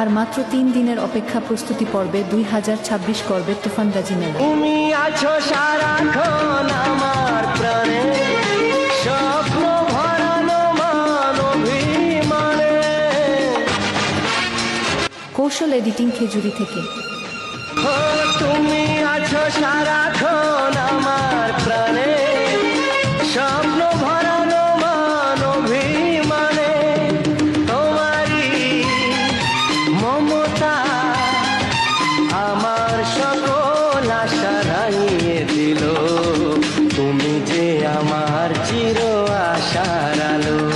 আর মাত্র তিন দিনের অপেক্ষা প্রস্তুতি পর্বে দুই হাজার ছাব্বিশ করবে তুফানগাজী মেলা। তুমি আছো সারাক্ষণ আমার প্রাণে স্বপ্ন ভরানো অভিমানে কৌশল এডিটিং খেজুরি থেকে। তুমি আছো আমার আমার সকল আশা দিল। তুমি যে আমার চির আশার আলো।